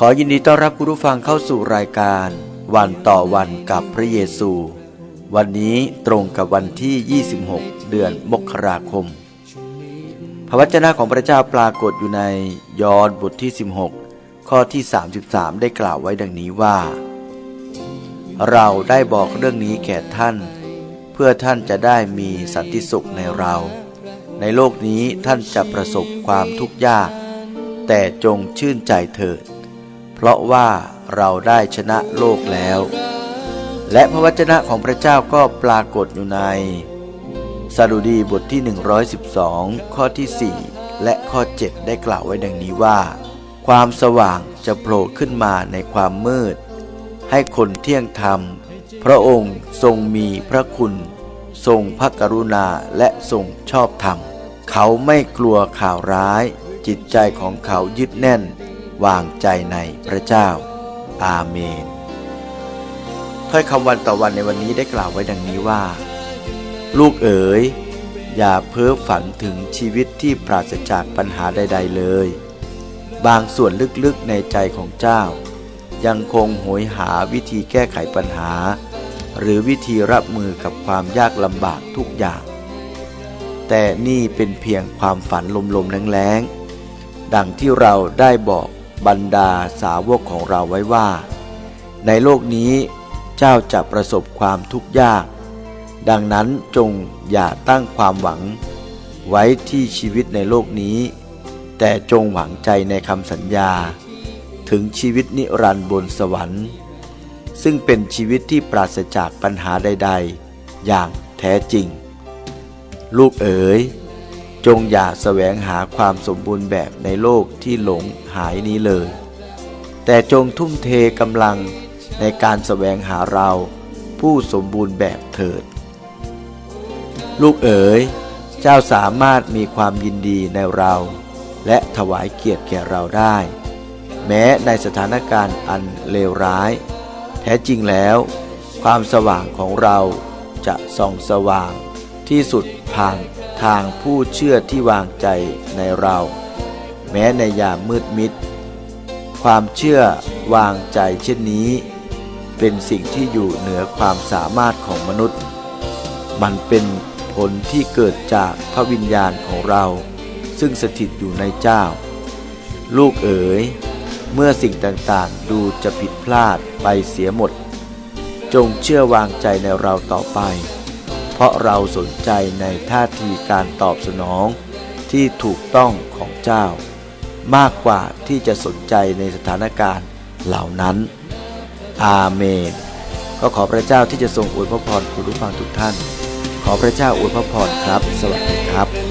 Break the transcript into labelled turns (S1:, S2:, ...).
S1: ขอยินดีต้อนรับคุณผู้ฟังเข้าสู่รายการ วันต่อวันกับพระเยซู วันนี้ตรงกับวันที่ 26 เดือนมกราคม พระวจนะของพระเจ้าปรากฏอยู่ในยอห์นบทที่ 16 ข้อที่ 33 ได้กล่าวไว้ดังนี้ว่า เราได้บอกเรื่องนี้แก่ท่าน เพื่อท่านจะได้มีสันติสุขในเรา ในโลกนี้ท่านจะประสบความทุกข์ยาก แต่จงชื่นใจเถิด เพราะว่าเราได้ชนะโลกแล้ว และพระวจนะของพระเจ้าก็ปรากฏอยู่ในสดุดีบทที่ 112 ข้อที่ 4 และข้อ 7 ได้กล่าวไว้ดังนี้ว่า ความสว่างจะโผล่ขึ้นมาในความมืด ให้คนเที่ยงธรรม พระองค์ทรงมีพระคุณ ทรงพระกรุณาและทรงชอบธรรม เขาไม่กลัวข่าวร้าย จิตใจของเขายึดแน่น วางใจในพระเจ้า อาเมนถ้อยคำวันต่อวันในวันนี้ได้กล่าวไว้ดังนี้ว่า ลูกเอ๋ย อย่าเพ้อฝันถึงชีวิตที่ปราศจากปัญหาใด ๆเลย บางส่วนลึกๆในใจของเจ้า ยังคงโหยหาวิธีแก้ไขปัญหา หรือวิธีรับมือกับความยากลำบากทุกอย่าง แต่นี่เป็นเพียงความฝันลมๆแรงๆดังที่เราได้บอก บรรดาสาวกของเราไว้ว่า ในโลกนี้เจ้าจะประสบความทุกข์ยาก ดังนั้นจงอย่าตั้งความหวัง ไว้ที่ชีวิตในโลกนี้ แต่จงหวังใจในคำสัญญา ถึงชีวิตนิรันดร์บนสวรรค์ ซึ่งเป็นชีวิตที่ปราศจากปัญหาใด ๆ อย่างแท้จริง ลูกเอ๋ย จงอย่าแสวงหาความสมบูรณ์แบบในโลกที่หลงหายนี้เลย แต่จงทุ่มเทกำลังในการแสวงหาเราผู้สมบูรณ์แบบเถิด ลูกเอ๋ย เจ้าสามารถมีความยินดีในเรา และถวายเกียรติแก่เราได้ แม้ในสถานการณ์อันเลวร้าย แท้จริงแล้ว ความสว่างของเราจะส่องสว่างที่สุดผ่าน ทางผู้เชื่อที่วางใจในเรา แม้ในยามมืดมิด ความเชื่อวางใจเช่นนี้ เป็นสิ่งที่อยู่เหนือความสามารถของมนุษย์ มันเป็นผลที่เกิดจากพระวิญญาณของเรา ซึ่งสถิตอยู่ในเจ้า ลูกเอ๋ย เมื่อสิ่งต่างๆดูจะผิดพลาดไปเสียหมด จงเชื่อวางใจในเราต่อไป เพราะเราสนใจในท่าทีการตอบสนองที่ถูกต้องของเจ้า มากกว่าที่จะสนใจในสถานการณ์เหล่านั้น อาเมน ก็ขอพระเจ้าที่จะทรงอวยพระพรคุณผู้ฟังทุกท่าน ขอพระเจ้าอวยพระพรครับ สวัสดีครับ